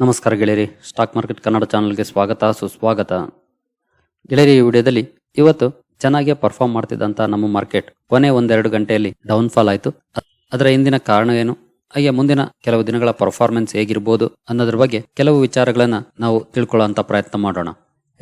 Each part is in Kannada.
ನಮಸ್ಕಾರ ಗೆಳೆಯರಿ, ಸ್ಟಾಕ್ ಮಾರ್ಕೆಟ್ ಕನ್ನಡ ಚಾನಲ್ಗೆ ಸ್ವಾಗತ, ಸುಸ್ವಾಗತ. ಗೆಳೆಯರಿ, ಈ ವಿಡಿಯೋದಲ್ಲಿ ಇವತ್ತು ಚೆನ್ನಾಗಿ ಪರ್ಫಾರ್ಮ್ ಮಾಡ್ತಿದ್ದಂತ ನಮ್ಮ ಮಾರ್ಕೆಟ್ ಕೊನೆ ಒಂದೆರಡು ಗಂಟೆಯಲ್ಲಿ ಡೌನ್ ಫಾಲ್ ಆಯ್ತು. ಅದರ ಹಿಂದಿನ ಕಾರಣ ಏನು? ಹಾಗೆ ಮುಂದಿನ ಕೆಲವು ದಿನಗಳ ಪರ್ಫಾರ್ಮೆನ್ಸ್ ಹೇಗಿರ್ಬೋದು ಅನ್ನೋದ್ರ ಬಗ್ಗೆ ಕೆಲವು ವಿಚಾರಗಳನ್ನು ನಾವು ತಿಳ್ಕೊಳ್ಳೋ ಪ್ರಯತ್ನ ಮಾಡೋಣ.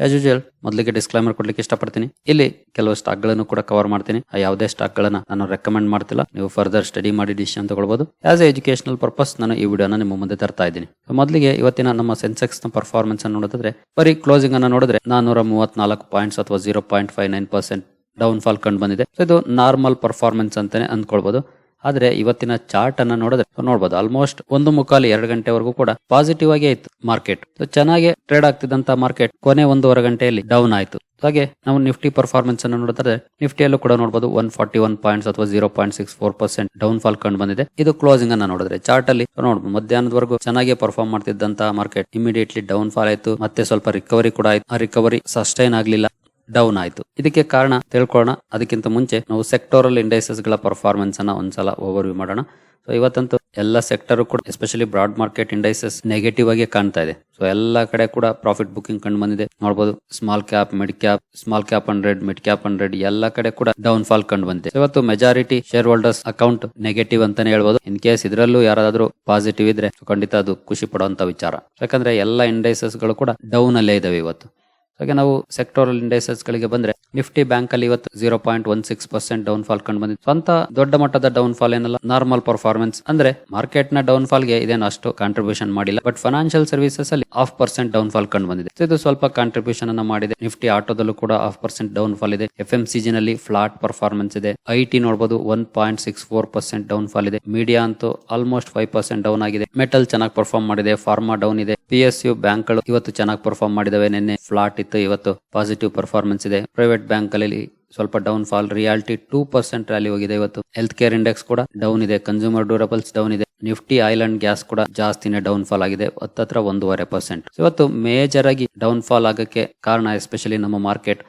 ಆಸ್ ಯೂಶುವಲ್ ಮೊದಲಿಗೆ ಡಿಸ್ಕ್ಲೈಮರ್ ಕೊಡ್ಲಿಕ್ಕೆ ಇಷ್ಟಪಡ್ತೀನಿ. ಇಲ್ಲಿ ಕೆಲವು ಸ್ಟಾಕ್ಗಳನ್ನು ಕೂಡ ಕವರ್ ಮಾಡ್ತೀನಿ. ಆ ಯಾವುದೇ ಸ್ಟಾಕ್ ಗಳನ್ನ ನಾನು ರೆಕಮೆಂಡ್ ಮಾಡ್ತಿಲ್ಲ. ನೀವು ಫರ್ದರ್ ಸ್ಟಡಿ ಮಾಡಿ ಡಿಸಿಷನ್ ತಗೊಳ್ಬಹುದು ಆಸ್ ಎಜುಕೇಶನಲ್ ಪರ್ಪಸ್ ನಾನು ಈ ವಿಡಿಯೋನ ನಿಮ್ಮ ಮುಂದೆ ತರ್ತಾ ಇದ್ದೀನಿ. ಮೊದಲಿಗೆ ಇವತ್ತಿನ ನಮ್ಮ ಸೆನ್ಸೆಕ್ಸ್ನ ಪರ್ಫಾರ್ಮೆನ್ಸ್ ಅನ್ನು ನೋಡಿದ್ರೆ ಬರೀ ಕ್ಲೋಸಿಂಗ್ ಅನ್ನು ನೋಡಿದ್ರೆ ನಾನೂರ ಮೂವತ್ನಾಲ್ಕು ಪಾಯಿಂಟ್ಸ್ ಅಥವಾ zero point five nine percent down fall ಕಂಡು ಬಂದಿದೆ. ಸೊ ಇದು ನಾರ್ಮಲ್ ಪರ್ಫಾರ್ಮೆನ್ಸ್ ಅಂತಾನೆ ಅಂದ್ಕೊಳ್ಬಹುದು ಆದ್ರೆ ಇವತ್ತಿನ ಚಾರ್ಟ್ ಅನ್ನ ನೋಡಿದ್ರೆ ನೋಡಬಹುದು ಆಲ್ಮೋಸ್ಟ್ ಒಂದು ಮುಕ್ಕಾಲು ಎರಡು ಗಂಟೆವರೆಗೂ ಕೂಡ ಪಾಸಿಟಿವ್ ಆಗಿ ಇತ್ತು ಮಾರ್ಕೆಟ್ ಚೆನ್ನಾಗಿ ಟ್ರೇಡ್ ಆಗ್ತಿದ್ದಂತ ಮಾರ್ಕೆಟ್ ಕೊನೆ ಒಂದೂವರೆ ಗಂಟೆಯಲ್ಲಿ ಡೌನ್ ಆಯ್ತು. ಹಾಗೆ ನಾವು ನಿಫ್ಟಿ ಪರ್ಫಾರ್ಮೆನ್ಸ್ ಅನ್ನು ನೋಡಿದ್ರೆ ನಿಫ್ಟಿಯಲ್ಲೂ ಕೂಡ ನೋಡಬಹುದು ಒನ್ ಫಾರ್ಟಿ ಒನ್ ಪಾಯಿಂಟ್ಸ್ ಅಥವಾ zero point six four percent down fall ಕಂಡು ಬಂದಿದೆ. ಇದು ಕ್ಲೋಸಿಂಗ್ ಅನ್ನ ನೋಡಿದ್ರೆ ಚಾರ್ಟ್ ಅಲ್ಲಿ ನೋಡಬಹುದು ಮಧ್ಯಾಹ್ನದವರೆಗೂ ಚೆನ್ನಾಗಿ ಪರ್ಫಾರ್ಮ್ ಮಾಡ್ತಿದ್ದಂತ ಮಾರ್ಕೆಟ್ ಇಮಿಡಿಯೇಟ್ಲಿ ಡೌನ್ ಫಾಲ್ ಆಯ್ತು. ಮತ್ತೆ ಸ್ವಲ್ಪ ರಿಕವರಿ ಕೂಡ ಆಯ್ತು. ಆ ರಿಕವರಿ ಸಸ್ಟೈನ್ ಆಗ್ಲಿಲ್ಲ. ಡೌನ್ ಆಯಿತು. ಇದಕ್ಕೆ ಕಾರಣ ತಿಳ್ಕೊಳ್ಳೋಣ. ಅದಕ್ಕಿಂತ ಮುಂಚೆ ನಾವು ಸೆಕ್ಟೋರಲ್ ಇಂಡೈಸಸ್ಗಳ ಪರ್ಫಾರ್ಮೆನ್ಸ್ ಅನ್ನ ಒಂದ್ಸಲ ಓವರ್ ವ್ಯೂ ಮಾಡೋಣ. ಸೊ ಇವತ್ತಂತೂ ಎಲ್ಲ ಸೆಕ್ಟರ್ ಕೂಡ especially broad market indices negative ಆಗಿ ಕಾಣ್ತಾ ಇದೆ. ಸೊ ಎಲ್ಲ ಕಡೆ ಕೂಡ ಪ್ರಾಫಿಟ್ ಬುಕಿಂಗ್ ಕಂಡು ಬಂದಿದೆ. ನೋಡಬಹುದು small cap mid cap small cap hundred mid cap hundred ಎಲ್ಲ ಕಡೆ ಕೂಡ ಡೌನ್ ಫಾಲ್ ಕಂಡು ಬಂದಿದೆ. ಇವತ್ತು majority share holders account negative ಅಂತಾನೆ ಹೇಳ್ಬೋದು. ಇನ್ ಕೇಸ್ ಇದರಲ್ಲೂ ಯಾರಾದ್ರೂ ಪಾಸಿಟಿವ್ ಇದ್ರೆ, ಖಂಡಿತ ಅದು ಖುಷಿ ಪಡುವಂತ ವಿಚಾರ. ಯಾಕಂದ್ರೆ ಎಲ್ಲ ಇಂಡೈಸಸ್ಗಳು ಕೂಡ ಡೌನ್ ಅಲ್ಲೇ ಇದಾವೆ ಇವತ್ತು. ಹಾಗೆ ನಾವು ಸೆಕ್ಟೋರಲ್ ಇಂಡೈಸಸ್ಗಳಿಗೆ ಗಳಿಗೆ ಬಂದ್ರೆ ನಿಫ್ಟಿ ಬ್ಯಾಂಕ್ ಅಲ್ಲಿ ಇವತ್ತು zero point one six percent down fall ಕಂಡು ಬಂದಿದೆ. ಸ್ವಂತ ದೊಡ್ಡ ಮಟ್ಟದ ಡೌನ್ ಫಾಲ್ ಏನಲ್ಲ ನಾರ್ಮಲ್ ಪರ್ಫಾರ್ಮೆನ್ಸ್ ಅಂದ್ರೆ ಮಾರ್ಕೆಟ್ನ ಡೌನ್ ಫಾಲ್ಗೆ ಇದೇನು ಅಷ್ಟು ಕಾಂಟ್ರಿಬ್ಯೂಷನ್ ಮಾಡಿಲ್ಲ. ಬಟ್ ಫೈನಾನ್ಷಿಯಲ್ ಸರ್ವಿಸಸ್ ಅಲ್ಲಿ ಹಾಫ್ ಪರ್ಸೆಂಟ್ ಡೌನ್ ಫಾಲ್ ಕಂಡು ಬಂದಿದೆ. ಇದು ಸ್ವಲ್ಪ ಕಾಂಟ್ರಿಬ್ಯೂಷನ್ ಅನ್ನ ಮಾಡಿದೆ. ನಿಫ್ಟಿ ಆಟೋದಲ್ಲೂ ಕೂಡ ಹಾಫ್ ಪರ್ಸೆಂಟ್ ಡೌನ್ ಫಾಲ್ ಇದೆ ಎಫ್ ಎಂ ಸಿ ನಲ್ಲಿ ಫ್ಲಾಟ್ ಪರ್ಫಾರ್ಮೆನ್ಸ್ ಇದೆ. ಐ ಟಿ ನೋಡಬಹುದು one point six four percent down fall ಇದೆ. ಮೀಡಿಯಾ ಅಂತೂ ಆಲ್ಮೋಸ್ಟ್ ಫೈವ್ ಪರ್ಸೆಂಟ್ ಡೌನ್ ಆಗಿದೆ. ಮೆಟಲ್ ಚೆನ್ನಾಗಿ ಪರ್ಫಾರ್ಮ್ ಮಾಡಿದೆ. ಫಾರ್ಮಾ ಡೌನ್ ಇದೆ. ಪಿ ಎಸ್ ಯು ಬ್ಯಾಂಕ್ಗಳು ಇವತ್ತು ಚೆನ್ನಾಗಿ ಪರ್ಫಾರ್ಮ್ ಮಾಡಿದವೆ. ನಿನ್ನೆ ಫ್ಲಾಟ್ ಇತ್ತು, ಇವತ್ತು ಪಾಸಿಟಿವ್ ಪರ್ಫಾರ್ಮೆನ್ಸ್ ಇದೆ. ಪ್ರೈವೇಟ್ ಬ್ಯಾಂಕ್ ಅಲ್ಲಿ ಸ್ವಲ್ಪ down fall reality two percent rally ಹೋಗಿದೆ ಇವತ್ತು. ಹೆಲ್ತ್ ಕೇರ್ ಇಂಡೆಕ್ಸ್ ಕೂಡ ಡೌನ್ ಇದೆ ಕನ್ಸ್ಯೂಮರ್ ಡ್ಯೂರಬಲ್ಸ್ ಡೌನ್ ಇದೆ. ನಿಫ್ಟಿ ಐಲ್ಯಾಂಡ್ ಗ್ಯಾಸ್ ಕೂಡ ಜಾಸ್ತಿನೇ ಡೌನ್ ಫಾಲ್ ಆಗಿದೆ, ಹತ್ತತ್ರ ಒಂದೂವರೆ ಪರ್ಸೆಂಟ್ ಇವತ್ತು ಮೇಜರ್ ಆಗಿ ಡೌನ್ ಫಾಲ್ ಆಗಕ್ಕೆ ಕಾರಣ ಎಸ್ಪೆಷಲಿ ನಮ್ಮ market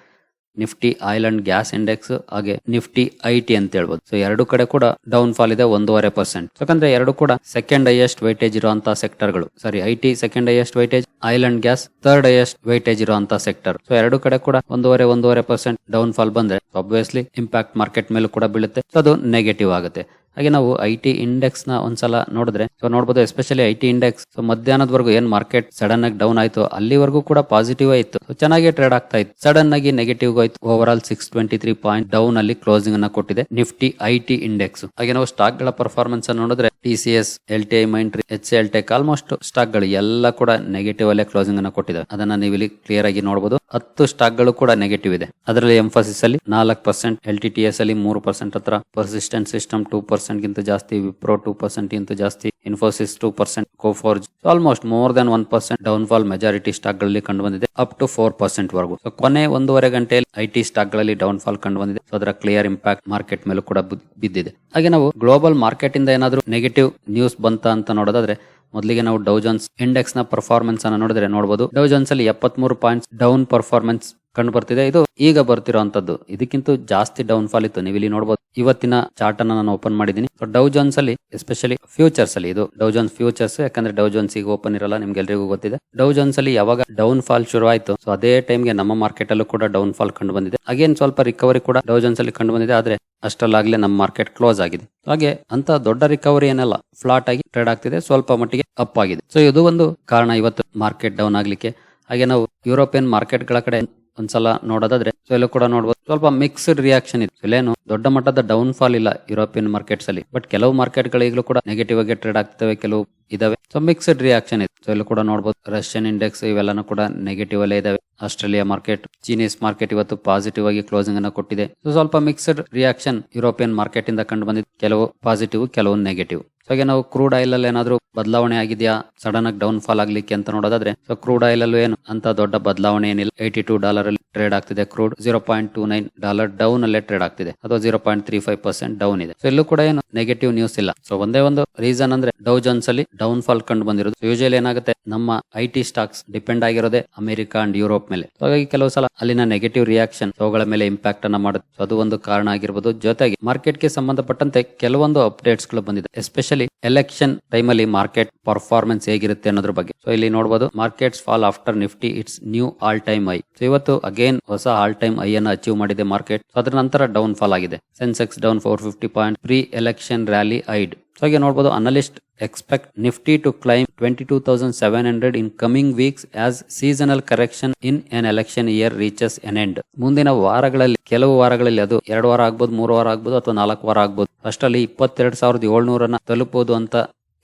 Nifty oil and gas index ಹಾಗೆ ನಿಫ್ಟಿ ಐ ಟಿ ಅಂತ ಹೇಳ್ಬೋದು. ಸೊ ಎರಡು ಕಡೆ ಕೂಡ ಡೌನ್ ಫಾಲ್ ಇದೆ, ಒಂದೂವರೆ ಪರ್ಸೆಂಟ್ ಯಾಕಂದ್ರೆ ಎರಡು ಕೂಡ ಸೆಕೆಂಡ್ ಹೈಯೆಸ್ಟ್ ವೈಟೇಜ್ ಇರುವಂತಹ ಸೆಕ್ಟರ್ಗಳು sorry I second highest weightage oil and gas third highest weightage ಇರುವಂತಹ ಸೆಕ್ಟರ್. ಸೊ ಎರಡು ಕಡೆ ಕೂಡ ಒಂದೂವರೆ ಒಂದೂವರೆ ಪರ್ಸೆಂಟ್ ಡೌನ್ ಫಾಲ್ ಬಂದ್ರೆ ಅಬ್ವಿಯಸ್ಲಿ ಇಂಪ್ಯಾಕ್ಟ್ ಮಾರ್ಕೆಟ್ ಮೇಲೂ ಕೂಡ ಬೀಳುತ್ತೆ. ಸೊ ಅದು ನೆಗೆಟಿವ್ ಆಗುತ್ತೆ. ಹಾಗೆ ನಾವು ಐ ಟಿ ಇಂಡೆಕ್ಸ್ನ ಒಂದ್ಸಲ ನೋಡಿದ್ರೆ ಸೊ ನೋಡಬಹುದು especially I T index so ಮಧ್ಯಾಹ್ನದವರೆಗೂ ಏನ್ ಮಾರ್ಕೆಟ್ ಸಡನ್ ಆಗಿ ಡೌನ್ ಆಯ್ತು, ಅಲ್ಲಿವರೆಗೂ ಕೂಡ ಪಾಸಿಟಿವ್ ಆಯ್ತು. ಚೆನ್ನಾಗಿ ಟ್ರೇಡ್ ಆಗ್ತಾ ಇತ್ತು. ಸಡನ್ ಆಗಿ ನೆಗೆಟಿವ್ ಆಯ್ತು. Overall six twenty three point down ಅಲ್ಲಿ ಕ್ಲೋಸಿಂಗ್ ಅನ್ನ ಕೊಟ್ಟಿದೆ ನಿಫ್ಟಿ ಐ ಟಿ ಇಂಡೆಕ್ಸ್ ಹಾಗೆ ನಾವು ಸ್ಟಾಕ್ಗಳ ಪರ್ಫಾರ್ಮೆನ್ಸ್ ನೋಡಿದ್ರೆ T C S L T I Mindtree H L Tech almost ಸ್ಟಾಕ್ಗಳು ಎಲ್ಲ ಕೂಡ ನೆಗೆಟಿವ್ ಅಲ್ಲೇ ಕ್ಲೋಸಿಂಗ್ ಅನ್ನ ಕೊಟ್ಟಿದೆ ಅದನ್ನ ನೀವು ಇಲ್ಲಿ ಕ್ಲಿಯರ್ ಆಗಿ ನೋಡಬಹುದು ಹತ್ತು ಸ್ಟಾಕ್ಗಳು ಕೂಡ ನೆಗೆಟಿವ್ ಇದೆ. ಅದರಲ್ಲಿ ಎಂಫೋಸಿಸ್ ಅಲ್ಲಿ ನಾಲ್ಕು percent L T T S ಅಲ್ಲಿ ಮೂರು ಪರ್ಸೆಂಟ್ ಹತ್ರ ಪರ್ಸಿಸ್ಟೆಂಟ್ ಸಿಸ್ಟಮ್ ಟೂ ಪರ್ಸೆಂಟ್ ಗಿಂತ ಜಾಸ್ತಿ ವಿಪ್ರೋ ಟೂ ಪರ್ಸೆಂಟ್ ಗಿಂತ ಜಾಸ್ತಿ Infosys two percent Coforge almost more than one percent down fall majority ಸ್ಟಾಕ್ಗಳಲ್ಲಿ ಕಂಡು ಬಂದಿದೆ. ಅಪ್ ಟು ಫೋರ್ ಪರ್ಸೆಂಟ್ ವರೆಗೂ. ಕೊನೆ ಒಂದೂವರೆ ಗಂಟೆಯಲ್ಲಿ ಐ ಟಿ ಸ್ಟಾಕ್ಗಳಲ್ಲಿ ಡೌನ್ ಫಾಲ್ ಕಂಡು ಬಂದಿದೆ. ಅದರ ಕ್ಲಿಯರ್ ಇಂಪ್ಯಾಕ್ಟ್ ಮಾರ್ಕೆಟ್ ಮೇಲೂ ಕೂಡ ಬಿದ್ದಿದೆ. ಹಾಗೆ ನಾವು ಗ್ಲೋಬಲ್ ಮಾರ್ಕೆಟ್ ಇಂದ ಏನಾದರೂ ನೆಗೆಟಿವ್ ನ್ಯೂಸ್ ಬಂತ ಅಂತ ನೋಡೋದಾದ್ರೆ ಮೊದಲಿಗೆ ನಾವು ಡೌಜನ್ಸ್ ಇಂಡೆಕ್ಸ್ನ ಪರ್ಫಾರ್ಮೆನ್ಸ್ ಅನ್ನ ನೋಡಿದ್ರೆ ನೋಡಬಹುದು ಡೌಜನ್ಸ್ ಅಲ್ಲಿ ಎಪ್ಪತ್ಮೂರು ಪಾಯಿಂಟ್ಸ್ ಡೌನ್ ಪರ್ಫಾರ್ಮೆನ್ಸ್ ಕಂಡು ಬರ್ತಿದೆ ಇದು ಈಗ ಬರ್ತಿರೋಂಥದ್ದು. ಇದಕ್ಕಿಂತ ಜಾಸ್ತಿ ಡೌನ್ ಫಾಲ್ ಇತ್ತು. ನೀವು ಇಲ್ಲಿ ನೋಡಬಹುದು ಇವತ್ತಿನ ಚಾರ್ಟ್ ಅನ್ನ ನಾನು ಓಪನ್ ಮಾಡಿದ್ದೀನಿ. ಡೌ ಜೋನ್ಸ್ ಅಲ್ಲಿ ಎಸ್ಪೆಷಲಿ ಫ್ಯೂಚರ್ಸ್ ಅಲ್ಲಿ, ಇದು ಡೌ ಜೋನ್ಸ್ ಫ್ಯೂಚರ್ಸ್ ಯಾಕಂದ್ರೆ ಡೌ ಜೋನ್ಸ್ ಈಗ ಓಪನ್ ಇರಲ್ಲ ನಿಮ್ಗೆ ಎಲ್ರಿಗೂ ಗೊತ್ತಿದೆ. ಡೌ ಜೋನ್ಸ್ ಅಲ್ಲಿ ಯಾವಾಗ ಡೌನ್ ಫಾಲ್ ಶುರು ಆಯ್ತು ಸೊ ಅದೇ ಟೈಮ್ಗೆ ನಮ್ಮ ಮಾರ್ಕೆಟ್ ಅಲ್ಲೂ ಕೂಡ ಡೌನ್ ಫಾಲ್ ಕಂಡು ಬಂದಿದೆ ಅಗೇನ್ ಸ್ವಲ್ಪ ರಿಕವರಿ ಕೂಡ ಡೌ ಜೋನ್ಸ್ ಅಲ್ಲಿ ಕಂಡು ಬಂದಿದೆ ಆದ್ರೆ ಅಷ್ಟರಲ್ಲಾಗ್ಲೇ ನಮ್ಮ ಮಾರ್ಕೆಟ್ ಕ್ಲೋಸ್ ಆಗಿದೆ. ಹಾಗೆ ಅಂತ ದೊಡ್ಡ ರಿಕವರಿ ಏನಲ್ಲ ಫ್ಲಾಟ್ ಆಗಿ ಟ್ರೇಡ್ ಆಗ್ತಿದೆ, ಸ್ವಲ್ಪ ಮಟ್ಟಿಗೆ ಅಪ್ ಆಗಿದೆ. ಸೊ ಇದು ಒಂದು ಕಾರಣ ಇವತ್ತು ಮಾರ್ಕೆಟ್ ಡೌನ್ ಆಗ್ಲಿಕ್ಕೆ. ಹಾಗೆ ನಾವು ಯುರೋಪಿಯನ್ ಮಾರ್ಕೆಟ್ಗಳ ಕಡೆ ಒಂದ್ಸಲ ನೋಡೋದಾದ್ರೆ ಸೊ ಎಲ್ಲೂ ಕೂಡ ನೋಡಬಹುದು ಸ್ವಲ್ಪ ಮಿಕ್ಸ್ಡ್ ರಿಯಾಕ್ಷನ್ ಇತ್ತು. ಇಲ್ಲೇನು, ದೊಡ್ಡ ಮಟ್ಟದ ಡೌನ್ ಫಾಲ್ ಇಲ್ಲ ಯುರೋಪಿಯನ್ ಮಾರ್ಕೆಟ್ಸ್ ಅಲ್ಲಿ. ಬಟ್ ಕೆಲವು ಮಾರ್ಕೆಟ್ಗಳು ಕೂಡ ನೆಗೆಟಿವ್ ಆಗಿ ಟ್ರೇಡ್ ಆಗ್ತವೆ ಕೆಲವು ಇದಾವೆ. ಸೊ ಮಿಕ್ಸ್ಡ್ ರಿಯಾಕ್ಷನ್ ಇತ್ತು. ಸೊ ಎಲ್ಲೂ ಕೂಡ ನೋಡಬಹುದು ರಷ್ಯನ್ ಇಂಡೆಕ್ಸ್ ಇವೆಲ್ಲನೂ ಕೂಡ ನೆಗೆಟಿವ್ ಅಲ್ಲೇ ಇದಾವೆ. ಆಸ್ಟ್ರೇಲಿಯಾ ಮಾರ್ಕೆಟ್ ಚೀನೀಸ್ ಮಾರ್ಕೆಟ್ ಇವತ್ತು ಪಾಸಿಟಿವ್ ಆಗಿ ಕ್ಲೋಸಿಂಗ್ ಅನ್ನ ಕೊಟ್ಟಿದೆ. ಸೊ ಸ್ವಲ್ಪ ಮಿಕ್ಸ್ಡ್ ರಿಯಾಕ್ಷನ್ ಯುರೋಪಿಯನ್ ಮಾರ್ಕೆಟ್ ಇಂದ ಕಂಡು ಬಂದಿದೆ ಕೆಲವು ಪಾಸಿಟಿವ್ ಕೆಲವು ನೆಗೆಟಿವ್ ಹಾಗೆ ನಾವು ಕ್ರೂಡ್ ಆಯಿಲ್ ಅಲ್ಲಿ ಏನಾದ್ರು ಬದಲಾವಣೆ ಆಗಿದೆಯಾ? ಸಡನ್ ಆಗಿ ಡೌನ್ ಫಾಲ್ ಆಗ್ಲಿಕ್ಕೆ ಅಂತ ನೋಡೋದಾದ್ರೆ ಸೊ ಕ್ರೂಡ್ ಆಯಿಲ್ ಅಲ್ಲೂ ಏನು ಅಂತ ದೊಡ್ಡ ಬದಲಾವಣೆ ಏನಿಲ್ಲ. ಏಯ್ಟಿ ಟೂ ಡಾಲರ್ ಅಲ್ಲಿ ಟ್ರೇಡ್ ಆಗ್ತಿದೆ crude zero point two nine dollar down ಅಲ್ಲೇ ಟ್ರೇಡ್ ಆಗ್ತಿದೆ. ಅಥವಾ zero point three five percent down ಇದೆ. ಸೊ ಇಲ್ಲೂ ಕೂಡ ಏನು ನೆಗೆಟಿವ್ ನ್ಯೂಸ್ ಇಲ್ಲ. ಸೊ ಒಂದೇ ಒಂದು ರೀಸನ್ ಅಂದ್ರೆ ಡೌ ಜೋನ್ಸ್ ಅಲ್ಲಿ ಡೌನ್ ಫಾಲ್ ಕಂಡು ಬಂದಿರೋದು. ಯೂಶಲಿ ಏನಾಗುತ್ತೆ? ನಮ್ಮ ಐ ಟಿ ಸ್ಟಾಕ್ಸ್ ಡಿಪೆಂಡ್ ಆಗಿರೋದೇ ಅಮೆರಿಕ ಅಂಡ್ ಯುರೋಪ್ ಮೇಲೆ. ಹಾಗಾಗಿ ಕೆಲವು ಸಲ ಅಲ್ಲಿನ ನೆಗೆಟಿವ್ ರಿಯಾಕ್ಷನ್ ಅವುಗಳ ಮೇಲೆ ಇಂಪ್ಯಾಕ್ಟ್ ಅನ್ನ ಮಾಡುತ್ತೆ. ಅದು ಒಂದು ಕಾರಣ ಆಗಿರ್ಬೋದು. ಜೊತೆಗೆ ಮಾರ್ಕೆಟ್ಗೆ ಸಂಬಂಧಪಟ್ಟಂತೆ ಕೆಲವೊಂದು ಅಪ್ಡೇಟ್ಸ್ಗಳು ಬಂದಿದೆ. ಎಸ್ಪೆಷಲಿ ಎಲೆಕ್ಷನ್ ಟೈಮ್ ಅಲ್ಲಿ ಮಾರ್ಕೆಟ್ ಪರ್ಫಾರ್ಮೆನ್ಸ್ ಹೇಗಿರುತ್ತೆ ಅನ್ನೋದ್ರ ಬಗ್ಗೆ. ಸೊ ಇಲ್ಲಿ ನೋಡಬಹುದು markets fall after Nifty it's new all time high so ಇವತ್ತು ಅಗೇನ್ ಹೊಸ ಆಲ್ ಟೈಮ್ ಐ ಅನ್ನು ಅಚೀವ್ ಮಾಡಿದೆ ಮಾರ್ಕೆಟ್ ಅದರ ನಂತರ ಡೌನ್ ಫಾಲ್ ಆಗಿದೆ. Sensex down four fifty point pre election rally ahead ಹಾಗೆ ನೋಡಬಹುದು analyst expect Nifty to climb twenty two thousand seven hundred in coming weeks as seasonal correction in an election year reaches an end ಮುಂದಿನ ವಾರಗಳಲ್ಲಿ, ಕೆಲವು ವಾರಗಳಲ್ಲಿ ಅದು ಎರಡು ವಾರ ಆಗ್ಬೋದು, ಮೂರು ವಾರ ಆಗ್ಬೋದು ಅಥವಾ ನಾಲ್ಕು ವಾರ ಆಗ್ಬೋದು. ಅಷ್ಟರಲ್ಲಿ ಇಪ್ಪತ್ತೆರಡು ಸಾವಿರದ ಏಳ್ನೂರನ್ನ ತಲುಪಬಹುದು ಅಂತ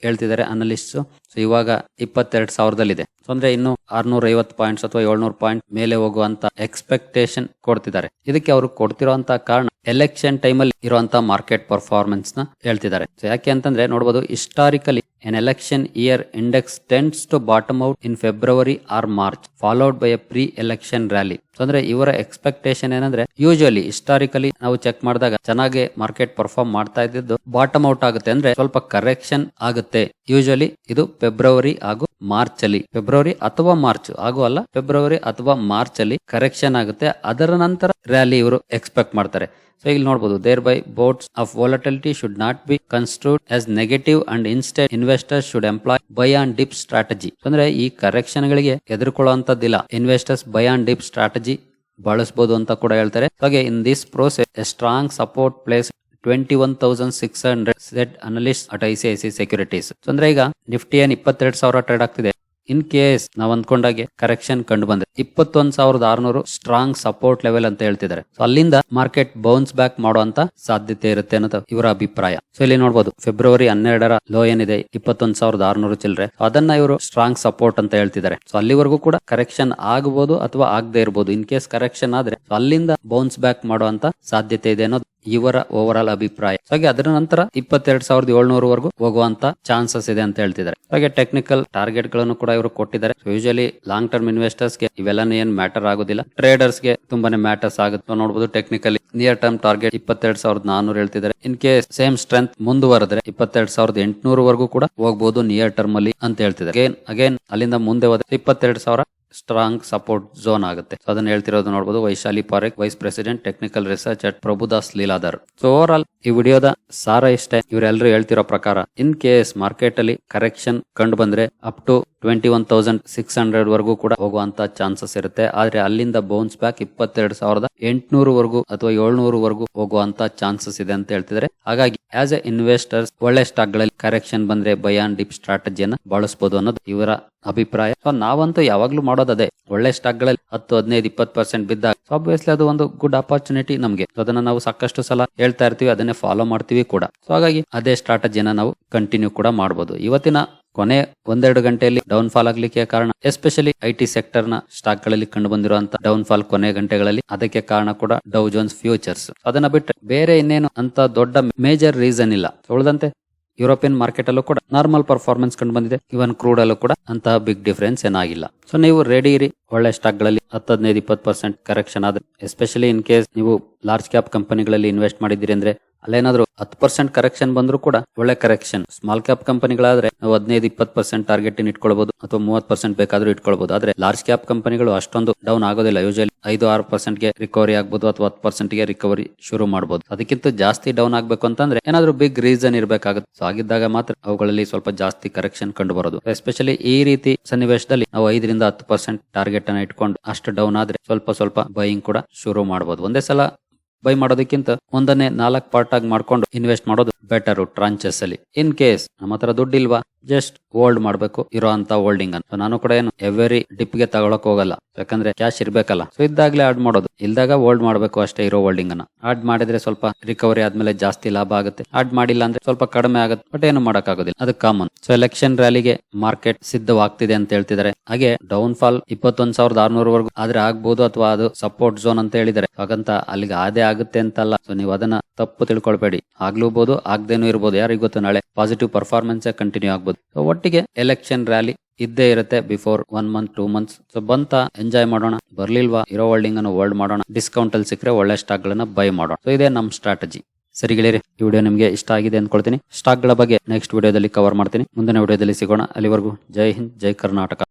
ಹೇಳ್ತಿದ್ದಾರೆ ಅನಲಿಸ್ಟ್ ಸೊ ಇವಾಗ ಇಪ್ಪತ್ತೆರಡು ಸಾವಿರದಲ್ಲಿದೆ. ಸೊ ಅಂದ್ರೆ ಇನ್ನು ಆರ್ನೂರ ಐವತ್ತು ಪಾಯಿಂಟ್ಸ್ ಅಥವಾ ಏಳ್ನೂರು ಪಾಯಿಂಟ್ ಮೇಲೆ ಹೋಗುವಂತ ಎಕ್ಸ್ಪೆಕ್ಟೇಷನ್ ಕೊಡ್ತಿದ್ದಾರೆ. ಇದಕ್ಕೆ ಅವರು ಕೊಡ್ತಿರುವಂತಹ ಕಾರಣ ಎಲೆಕ್ಷನ್ ಟೈಮಲ್ಲಿ ಇರುವಂತ ಮಾರ್ಕೆಟ್ ಪರ್ಫಾರ್ಮೆನ್ಸ್ನ ಹೇಳ್ತಿದ್ದಾರೆ. ಸೊ ಯಾಕೆ ಅಂತಂದ್ರೆ ನೋಡಬಹುದು historically an election year index tends to bottom out in February or March followed by a pre election rally ಅಂದ್ರೆ ಇವರ ಎಕ್ಸ್ಪೆಕ್ಟೇಷನ್ ಏನಂದ್ರೆ ಯೂಶಲಿ ಹಿಸ್ಟಾರಿಕಲಿ ನಾವು ಚೆಕ್ ಮಾಡಿದಾಗ ಚೆನ್ನಾಗಿ ಮಾರ್ಕೆಟ್ ಪರ್ಫಾರ್ಮ್ ಮಾಡ್ತಾ ಇದ್ದಿದ್ದು ಬಾಟಮ್ ಔಟ್ ಆಗುತ್ತೆ. ಅಂದ್ರೆ ಸ್ವಲ್ಪ ಕರೆಕ್ಷನ್ ಆಗುತ್ತೆ. ಯೂಶಲಿ ಇದು ಫೆಬ್ರವರಿ ಹಾಗೂ ಮಾರ್ಚ್ ಅಲ್ಲಿ ಫೆಬ್ರವರಿ ಅಥವಾ ಮಾರ್ಚ್. ಹಾಗೂ ಅಲ್ಲ, ಫೆಬ್ರವರಿ ಅಥವಾ ಮಾರ್ಚ್ ಅಲ್ಲಿ ಕರೆಕ್ಷನ್ ಆಗುತ್ತೆ. ಅದರ ನಂತರ ರ್ಯಾಲಿ ಇವರು ಎಕ್ಸ್ಪೆಕ್ಟ್ ಮಾಡ್ತಾರೆ. ಸೊ ಇಲ್ಲಿ ನೋಡಬಹುದು there by bouts of volatility should not be construed as negative and instant investors should employ buy on dip strategy ಅಂದ್ರೆ ಈ ಕರೆಕ್ಷನ್ ಗಳಿಗೆ ಎದುರುಕೊಳ್ಳುವಂತದ್ದಿಲ್ಲ investors buy on dip strategy ಬಳಸಬಹುದು ಅಂತ ಕೂಡ ಹೇಳ್ತಾರೆ. ಹಾಗೆ in this process strong support place twenty one thousand six hundred said analyst at I ಅಂದ್ರೆ ಈಗ ನಿಫ್ಟಿ ಏನ್ ಇಪ್ಪತ್ತೆರಡು ಸಾವಿರ ಟ್ರೇಡ್ ಆಗ್ತಿದೆ. ಇನ್ ಕೇಸ್ ನಾವ್ ಅಂದ್ಕೊಂಡಾಗೆ ಕರೆಕ್ಷನ್ ಕಂಡು ಬಂದ್ರೆ ಇಪ್ಪತ್ತೊಂದ್ ಸಾವಿರದ ಆರ್ನೂರು ಸ್ಟ್ರಾಂಗ್ ಸಪೋರ್ಟ್ ಲೆವೆಲ್ ಅಂತ ಹೇಳ್ತಿದ್ದಾರೆ. ಸೊ ಅಲ್ಲಿಂದ ಮಾರ್ಕೆಟ್ ಬೌನ್ಸ್ ಬ್ಯಾಕ್ ಮಾಡುವಂತ ಸಾಧ್ಯತೆ ಇರುತ್ತೆ ಅನ್ನೋದು ಇವರ ಅಭಿಪ್ರಾಯ. ಸೊ ಇಲ್ಲಿ ನೋಡಬಹುದು ಫೆಬ್ರವರಿ ಹನ್ನೆರಡರ ಲೋ ಏನಿದೆ ಇಪ್ಪತ್ತೊಂದ್ ಸಾವಿರದ ಆರ್ನೂರು ಚಿಲ್ಲರೆ ಅದನ್ನ ಇವರು ಸ್ಟ್ರಾಂಗ್ ಸಪೋರ್ಟ್ ಅಂತ ಹೇಳ್ತಿದ್ದಾರೆ. ಸೊ ಅಲ್ಲಿವರೆಗೂ ಕೂಡ ಕರೆಕ್ಷನ್ ಆಗಬಹುದು ಅಥವಾ ಆಗದೆ ಇರಬಹುದು ಇನ್ ಕೇಸ್ ಕರೆಕ್ಷನ್ ಆದ್ರೆ ಅಲ್ಲಿಂದ ಬೌನ್ಸ್ ಬ್ಯಾಕ್ ಮಾಡುವಂತ ಸಾಧ್ಯತೆ ಇದೆ ಅನ್ನೋದು ಇವರ ಓವರ್ ಆಲ್ ಅಭಿಪ್ರಾಯ. ಹಾಗೆ ಅದರ ನಂತರ ಇಪ್ಪತ್ತೆರಡು ಸಾವಿರದ ಏಳ್ನೂರವರೆಗೂ ಹೋಗುವಂತ ಚಾನ್ಸಸ್ ಇದೆ ಅಂತ ಹೇಳ್ತಿದ್ದಾರೆ. ಹಾಗೆ ಟೆಕ್ನಿಕಲ್ ಟಾರ್ಗೆಟ್ಗಳನ್ನು ಕೂಡ ಇವರು ಕೊಟ್ಟಿದ್ದಾರೆ. ಯೂಶಲಿ ಲಾಂಗ್ ಟರ್ಮ್ ಇನ್ವೆಸ್ಟರ್ಸ್ಗೆ ಇವೆಲ್ಲ ಏನ್ ಮ್ಯಾಟರ್ ಆಗೋದಿಲ್ಲ. ಟ್ರೇಡರ್ಸ್ಗೆ ತುಂಬಾನೇ ಮ್ಯಾಟರ್ಸ್ ಆಗುತ್ತೆ. ನೋಡಬಹುದು ಟೆಕ್ನಿಕಲಿ ನಿಯರ್ ಟರ್ಮ್ ಟಾರ್ಗೆಟ್ ಇಪ್ಪತ್ತೆರಡು ಸಾವಿರದ ನಾನೂರು ಹೇಳ್ತಿದ್ದಾರೆ. ಇನ್ ಕೇಸ್ ಸೇಮ್ ಸ್ಟ್ರೆಂತ್ ಮುಂದುವರೆದ್ರೆ ಇಪ್ಪತ್ತೆರಡು ಸಾವಿರದ ಎಂಟುನೂರವರೆಗೂ ಕೂಡ ಹೋಗಬಹುದು ನಿಯರ್ ಟರ್ಮ್ ಅಲ್ಲಿ ಅಂತ ಹೇಳ್ತಿದ್ದಾರೆ. ಅಗೇನ್ ಅಗೇನ್ ಅಲ್ಲಿಂದ ಮುಂದೆ ಹೋದ್ರೆ ಇಪ್ಪತ್ತೆರಡು ಸಾವಿರ ಸ್ಟ್ರಾಂಗ್ ಸಪೋರ್ಟ್ ಝೋನ್ ಆಗುತ್ತೆ. ಅದನ್ನ ಹೇಳ್ತಿರೋದು ನೋಡಬಹುದು Vaishali Parekh vice president technical research at Prabhudas Lilladher. So overall ಈ ವಿಡಿಯೋದ ಸಾರ ಇಷ್ಟೇ. ಇವರೆಲ್ಲರೂ ಹೇಳ್ತಿರೋ ಪ್ರಕಾರ ಇನ್ ಕೇಸ್ ಮಾರ್ಕೆಟ್ ಅಲ್ಲಿ ಕರೆಕ್ಷನ್ ಕಂಡು ಬಂದ್ರೆ up to twenty one thousand six hundred ವರೆಗೂ ಕೂಡ ಹೋಗುವಂತ ಚಾನ್ಸಸ್ ಇರುತ್ತೆ. ಆದ್ರೆ ಅಲ್ಲಿಂದ ಬೌನ್ಸ್ ಬ್ಯಾಕ್ ಇಪ್ಪತ್ತೆರಡು ಸಾವಿರದ ಎಂಟುನೂರು ವರೆಗೂ ಅಥವಾ ಏಳ್ನೂರವರೆಗೂ ಹೋಗುವಂತ ಚಾನ್ಸಸ್ ಇದೆ ಅಂತ ಹೇಳ್ತಿದ್ರೆ ಹಾಗಾಗಿ ಆಸ್ ಎ ಇನ್ವೆಸ್ಟರ್ಸ್ ಒಳ್ಳೆ ಸ್ಟಾಕ್ಗಳಲ್ಲಿ ಕರೆಕ್ಷನ್ ಬಂದ್ರೆ ಬಯಾನ್ ಡಿಪ್ ಸ್ಟ್ರಾಟಜಿಯನ್ನ ಬಳಸಬಹುದು ಅನ್ನೋದು ಇವರ ಅಭಿಪ್ರಾಯ. ಸೊ ನಾವಂತೂ ಯಾವಾಗ್ಲೂ ಮಾಡೋದು ಅದೇ. ಒಳ್ಳೆ ಸ್ಟಾಕ್ಗಳಲ್ಲಿ ಹತ್ತು, ಹದಿನೈದು, ಇಪ್ಪತ್ತು ಪರ್ಸೆಂಟ್ ಬಿದ್ದಾಗ ಆಬ್ವಿಯಸ್ಲಿ ಅದು ಒಂದು ಗುಡ್ ಅಪರ್ಚುನಿಟಿ ನಮಗೆ. ಅದನ್ನ ನಾವು ಸಾಕಷ್ಟು ಸಲ ಹೇಳ್ತಾ ಇರ್ತೀವಿ, ಅದನ್ನೇ ಫಾಲೋ ಮಾಡ್ತೀವಿ ಕೂಡ. ಸೊ ಹಾಗಾಗಿ ಅದೇ ಸ್ಟ್ರಾಟಜಿಯನ್ನ ನಾವು ಕಂಟಿನ್ಯೂ ಕೂಡ ಮಾಡಬಹುದು ಇವತ್ತಿನ ಕೊನೆ ಒಂದೆರಡು ಗಂಟೆಯಲ್ಲಿ ಡೌನ್ ಫಾಲ್ ಆಗ್ಲಿಕ್ಕೆ ಕಾರಣ ಎಸ್ಪೆಷಲಿ ಐ ಟಿ ಸೆಕ್ಟರ್ನ ಸ್ಟಾಕ್ಗಳಲ್ಲಿ ಕಂಡು ಬಂದಿರುವಂತ ಡೌನ್ ಫಾಲ್ ಕೊನೆ ಗಂಟೆಗಳಲ್ಲಿ ಅದಕ್ಕೆ ಕಾರಣ ಕೂಡ ಡೌ ಜೋನ್ಸ್ ಫ್ಯೂಚರ್ಸ್ ಅದನ್ನ ಬಿಟ್ಟರೆ ಬೇರೆ ಇನ್ನೇನು ಅಂತ ದೊಡ್ಡ ಮೇಜರ್ ರೀಸನ್ ಇಲ್ಲ. ಉಳಿದಂತೆ ಯುರೋಪಿಯನ್ ಮಾರ್ಕೆಟ್ ಅಲ್ಲೂ ಕೂಡ ನಾರ್ಮಲ್ ಪರ್ಫಾರ್ಮೆನ್ಸ್ ಕಂಡು ಬಂದಿದೆ. ಇವನ್ ಕ್ರೂಡ್ ಅಲ್ಲೂ ಕೂಡ ಅಂತಹ ಬಿಗ್ ಡಿಫರೆನ್ಸ್ ಏನಾಗಿಲ್ಲ. ಸೊ ನೀವು ರೆಡಿ ಇರಿ. ಒಳ್ಳೆ ಸ್ಟಾಕ್ಗಳಲ್ಲಿ ಹತ್ತು ಹದಿನೈದು ಇಪ್ಪತ್ತು ಪರ್ಸೆಂಟ್ ಕರೆಕ್ಷನ್ ಆದ್ರೆ ಎಸ್ಪೆಷಲಿ ಇನ್ ಕೇಸ್ ನೀವು ಲಾರ್ಜ್ ಕ್ಯಾಪ್ ಕಂಪನಿಗಳಲ್ಲಿ ಇನ್ವೆಸ್ಟ್ ಮಾಡಿದ್ದೀರಿ ಅಂದ್ರೆ ಅಲ್ಲೇನಾದ್ರೂ ಹತ್ತು ಪರ್ಸೆಂಟ್ ಕರೆಕ್ಷನ್ ಬಂದ್ರು ಕೂಡ ಒಳ್ಳೆ ಕರೆಕ್ಷನ್ ಸ್ಮಾಲ್ ಕ್ಯಾಪ್ ಕಂಪನಿಗಳಾದ್ರೆ ನಾವು ಹದಿನೈದು, ಇಪ್ಪತ್ತು ಪರ್ಸೆಂಟ್ ಟಾರ್ಗೆಟ್ ಇಟ್ಕೊಳ್ಬಹುದು ಅಥವಾ ಮೂವತ್ ಪರ್ಸೆಂಟ್ ಬೇಕಾದ್ರೂ ಇಟ್ಕೊಳ್ಬಹುದು ಆದ್ರೆ ಲಾರ್ಜ್ ಕ್ಯಾಪ್ ಕಂಪನಿಗಳು ಅಷ್ಟೊಂದು ಡೌನ್ ಆಗೋದಿಲ್ಲ. ಯೂಶಲಿ ಐದು, ಆರು ಪರ್ಸೆಂಟ್ಗೆ ರಿಕವರಿ ಆಗ್ಬಹುದು ಅಥವಾ ಹತ್ತು ಪರ್ಸೆಂಟ್ಗೆ ರಿಕವರಿ ಶುರು ಮಾಡಬಹುದು ಅದಕ್ಕಿಂತ ಜಾಸ್ತಿ ಡೌನ್ ಆಗ್ಬೇಕು ಅಂತಂದ್ರೆ ಏನಾದ್ರೂ ಬಿಗ್ ರೀಸನ್ ಇರಬೇಕಾಗುತ್ತೆ. ಸೊ ಆಗಿದ್ದಾಗ ಮಾತ್ರ ಅವುಗಳಲ್ಲಿ ಸ್ವಲ್ಪ ಜಾಸ್ತಿ ಕರೆಕ್ಷನ್ ಕಂಡು ಬರೋದು ಎಸ್ಪೆಷಲಿ ಈ ರೀತಿ ಸನ್ನಿವೇಶದಲ್ಲಿ ನಾವು ಐದರಿಂದ ಹತ್ತು ಪರ್ಸೆಂಟ್ ಟಾರ್ಗೆಟ್ ಅನ್ನ ಇಟ್ಕೊಂಡು ಅಷ್ಟು ಡೌನ್ ಆದ್ರೆ ಸ್ವಲ್ಪ ಸ್ವಲ್ಪ ಬೈಯಿಂಗ್ ಕೂಡ ಶುರು ಮಾಡಬಹುದು ಒಂದೇ ಸಲ ಬೈ ಮಾಡೋದಕ್ಕಿಂತ ಒಂದನ್ನೇ ನಾಲ್ಕು ಪಾರ್ಟ್ ಆಗಿ ಮಾಡ್ಕೊಂಡು ಇನ್ವೆಸ್ಟ್ ಮಾಡೋದು ಬೆಟರ್ ಟ್ರಾಂಚಸ್ ಅಲ್ಲಿ. ಇನ್ ಕೇಸ್ ನಮ್ಮ ಹತ್ರ ದುಡ್ಡಿಲ್ವಾ ಜಸ್ಟ್ ಹೋಲ್ಡ್ ಮಾಡಬೇಕು, ಇರೋ ಅಂತ ಹೋಲ್ಡಿಂಗ್ ಅನ್ನು. ನಾನು ಕೂಡ ಏನು ಎವ್ರಿ ಡಿಪ್ಗೆ ತಗೊಳಕ್ ಹೋಗಲ್ಲ. ಯಾಕಂದ್ರೆ ಕ್ಯಾಶ್ ಇರ್ಬೇಕಲ್ಲ. ಸೊ ಇದ್ದಾಗ್ಲೇ ಆಡ್ ಮಾಡೋದು. ಇಲ್ದಾಗ ಹೋಲ್ಡ್ ಮಾಡಬೇಕು ಅಷ್ಟೇ ಇರೋ ಹೋಲ್ಡಿಂಗ್ ಅನ್ನ. ಆಡ್ ಮಾಡಿದ್ರೆ ಸ್ವಲ್ಪ ರಿಕವರಿ ಆದ್ಮೇಲೆ ಜಾಸ್ತಿ ಲಾಭ ಆಗುತ್ತೆ. ಆಡ್ ಮಾಡಿಲ್ಲ ಅಂದ್ರೆ ಸ್ವಲ್ಪ ಕಡಿಮೆ ಆಗುತ್ತೆ ಬಟ್ ಏನು ಮಾಡಕ್ ಆಗೋದಿಲ್ಲ ಅದು ಕಾಮನ್ ಸೊ ಎಲೆಕ್ಷನ್ ರ್ಯಾಲಿಗೆ ಮಾರ್ಕೆಟ್ ಸಿದ್ಧವಾಗ್ತಿದೆ ಅಂತ ಹೇಳ್ತಿದ್ದಾರೆ. ಹಾಗೆ ಡೌನ್ ಫಾಲ್ ಇಪ್ಪತ್ತೊಂದ್ ಸಾವಿರದ ಆರ್ನೂರವರೆಗೂ. ಆದ್ರೆ ಆಗ್ಬಹುದು ಅಥವಾ ಅದು ಸಪೋರ್ಟ್ ಝೋನ್ ಅಂತ ಹೇಳಿದ್ದಾರೆ. ಹಾಗಂತ ಅಲ್ಲಿಗೆ ಆದೇ ಆಗುತ್ತೆ ಅಂತಲ್ಲ. ಸೊ ನೀವು ಅದನ್ನ ತಪ್ಪು ತಿಳ್ಕೊಳ್ಬೇಡಿ. ಆಗ್ಲೂಬಹುದು ಆಗ್ದೇನೂ ಇರ್ಬೋದು. ಯಾರಿಗೂ ನಾಳೆ ಪಾಸಿಟಿವ್ ಪರ್ಫಾರ್ಮೆನ್ಸ್ ಕಂಟಿನ್ಯೂ ಆಗ್ಬೋದು. ಒಟ್ಟಿಗೆ ಎಲೆಕ್ಷನ್ ರ್ಯಾಲಿ ಇದ್ದೇ ಇರುತ್ತೆ before one month two months so ಬಂತ ಎಂಜಾಯ್ ಮಾಡೋಣ. ಬರ್ಲಿಲ್ವಾ? ಇರೋ ಹೋಲ್ಡಿಂಗ್ ಅನ್ನು ಹೋಲ್ಡ್ ಮಾಡೋಣ. ಡಿಸ್ಕೌಂಟ್ ಅಲ್ಲಿ ಸಿಕ್ಕರೆ ಒಳ್ಳೆ ಸ್ಟಾಕ್ ಗಳನ್ನ ಬೈ ಮಾಡೋಣ. ಸೊ ಇದೇ ನಮ್ಮ ಸ್ಟ್ರಾಟಜಿ ಸರಿ ಗೆಳೆಯರಿ, ಈ ವಿಡಿಯೋ ನಿಮಗೆ ಇಷ್ಟ ಆಗಿದೆ ಅಂದ್ಕೊಳ್ತೀನಿ ಸ್ಟಾಕ್ಗಳ ಬಗ್ಗೆ ನೆಕ್ಸ್ಟ್ ವಿಡಿಯೋದಲ್ಲಿ ಕವರ್ ಮಾಡ್ತೀನಿ. ಮುಂದಿನ ವಿಡಿಯೋದಲ್ಲಿ ಸಿಗೋಣ. ಅಲ್ಲಿವರೆಗೂ ಜೈ ಹಿಂದ್, ಜೈ ಕರ್ನಾಟಕ.